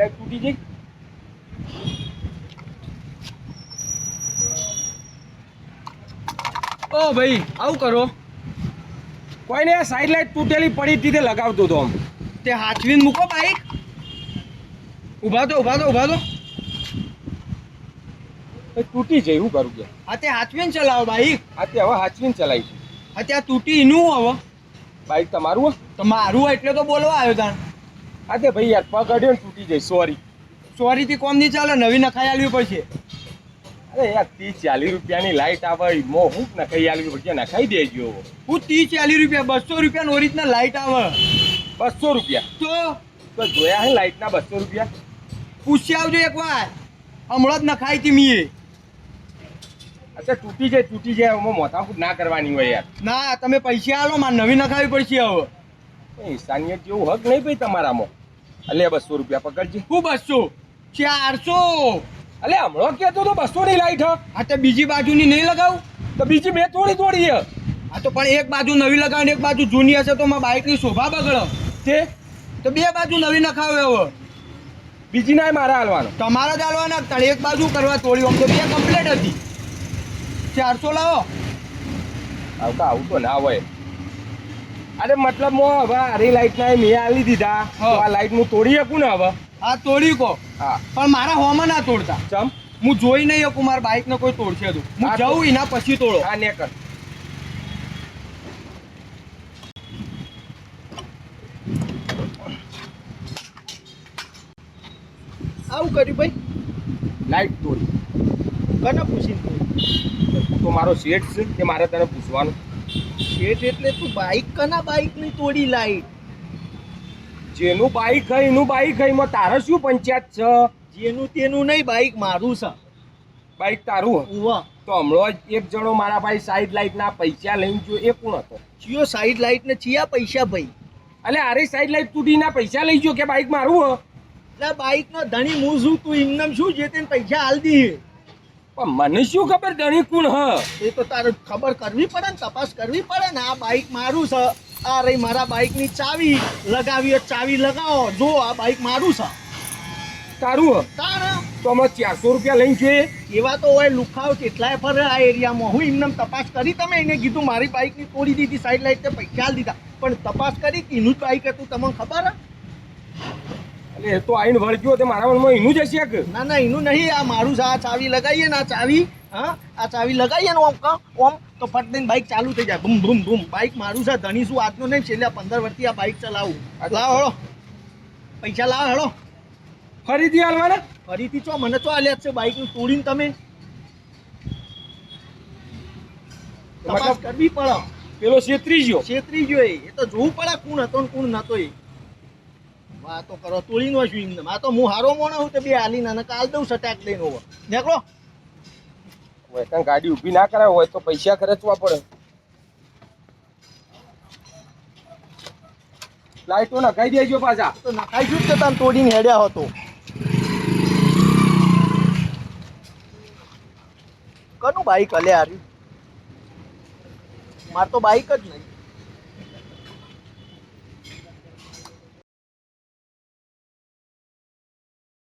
Light તૂટી જઈ ઓ ભાઈ આવું કરો. કોઈને સાઈડ લાઈટ તૂટેલી પડી હતી તે લગાવતો હતો આમ. તે હાથવીને મૂકો બાઈક ઊભા તો ઊભા તો ઊભા તો. એ તૂટી જાય હું કરું કે? આ તે હાથવીને ચલાવો બાઈક આ તે હવે હાથવીને ચલાવી છે. આ તૂટી એનું હવે. બાઈક તમારું તમારું મારું એટલે તો બોલવા આવ્યો તાણ. તે ભાઈ યાર પગ અડ્યો ને તૂટી જાય સોરી સોરીથી કોમ નહીં ચાલે નવી નખાઈ આલવી પડશે અરે યાર ત્રીસ ચાલીસ રૂપિયાની લાઈટ આવે મો હું નખાઈ આલવી પડશે નખાઈ દેજો. હું ત્રીસ ચાલીસ રૂપિયા બસો રૂપિયા ઓરિજિનલ લાઇટ આવે. બસો રૂપિયા? તો? તો જોયા હે લાઈટના બસો રૂપિયા? પૂછી આવજો એકવાર. હમણાં જ નખાઈ હતી મીએ. અચ્છા તૂટી જાય તૂટી જાય એમાં મોથાકૂટ ના કરવાની હોય યાર. ના તમે પૈસા આલો મારે નવી નખાવી પડશે હવે. ઇન્સાનિયત જેવું હક નહીં ભાઈ તમારામાં. અલે બસો રૂપિયા પકડજે. હું બસો? ચારસો? અલે હમણાં કહેતો તો બસો ની લાઈટ હ. તો બીજી બાજુની નહીં લગાવું? તો બીજી બે થોડી થોડી હે આ તો પણ એક બાજુ નવી લગાવે એક બાજુ જૂની હશે તો મારા બાઇકની શોભા બગડો. તે? તો બે બાજુ નવી નખાવે હવે. બીજી ના મારા હાલવાનો. તમારા જ હાલવાના તાણ એક બાજુ કરવા થોડી આમ તો બે કમ્પ્લેટ હતી. ચારસો લાવો. આવું તો આવું તો ના હોય. અરે મતલબ મો હવે આરી લાઈટ ના મેં આલી દીધા. તો આ લાઈટ હું તોડી શકું ને હવે? આ તોડી કહો હા. પણ મારા હોમાં ના તોડતા. ચમ? હું જોઈ નહીં શકું મારા બાઇકને કોઈ તોડશે તું હું હા જઉં એના પછી તોડો. હા ને કર આવું કર્યું ભાઈ? લાઈટ તોડી. કને પૂછી તો મારો શેઠ છે કે મારે તને પૂછવાનું. શેઠ એટલે તું બાઇક કના બાઇકની તોડી લાઈટ જેનું બાઈક હોય એનું બાઈક હોયમાં તારે શું પંચાયત છે? જેનું તેનું નહીં બાઇક મારું છે. બાઈક તારું ઉવા. તો હમણાં જ એક જણો મારા ભાઈ સાઈડ લાઈટ ના પૈસા લઈને જો એ કોણ હતો? ચિયો સાઈડ લાઈટ ને ચિયા પૈસા ભાઈ? અલે આરે સાઈડ લાઈટ તૂટીના પૈસા લઈ જો કે બાઈક મારું હ? એટલે બાઈક નો ધણી હું શું તું ઇન્કમ શું જે તેને પૈસા હાલ દી પણ મને શું ખબર ધણી કોણ હ? એ તો તારે ખબર કરવી પડે ને તપાસ કરવી પડે ને. આ બાઇક મારું છે. આ રહી મારા બાઇકની ચાવી. લગાવી ચાવી લગાવો. જો આ બાઈક મારું છે. તારું તાણ તો અમે ચારસો રૂપિયા લઈને છે એવા તો હોય લુખાવ કેટલાય ફરે આ એરિયામાં. હું એમને તપાસ કરી તમે એને કીધું મારી બાઈકની તોડી દીધી સાઈડ લાઈટ પૈસા દીધા. પણ તપાસ કરી એનું જ બાઈક હતું તમને ખબર હે? એટલે એ તો આઈને વળગ્યો તે મારા મનમાં એનું જ હશે કે ના ના એનું નહીં આ મારું છે આ ચાવી લગાવીએ ને આ ચાવી હા આ ચાવી લગાવીએ ને ઓમ ઓમ તો ફટ દઈને બાઇક ચાલુ થઈ જાય. બૂમ બૂમ બૂમ. બાઇક મારું છે ધણી શું આજનો નહીં છેલ્લા પંદર વર્ષથી આ બાઇક ચલાવું. લાવો હળો. પૈસા લાવો હળો. ફરીથી હાલવાના? ફરીથી ચો મને ચો આલ્યા છે બાઇકનું તોડીને તમે? તપાસ કરવી પડે. પેલો છેતરી ગયો. છેતરી ગયો એ. એ તો જોવું પડે કોણ હતો ને કોણ નતો એ. વાતો કરો તોડી નો છું એમને આ તો હું હારો મોણો હું તે બે હાલી ના કાલ દઉં સટાક લઈને over. નીકળો. હોય કાંઈ ગાડી ઊભી ના કરાવી હોય તો પૈસા ખર્ચવા પડે. લાઈટો નખાઈ દેજો પાછા. તો નખાઈ જ તમે તોડીને હેડ્યા હતો કનું બાઈક હલે હાર્યું માર તો બાઈક જ નહીં.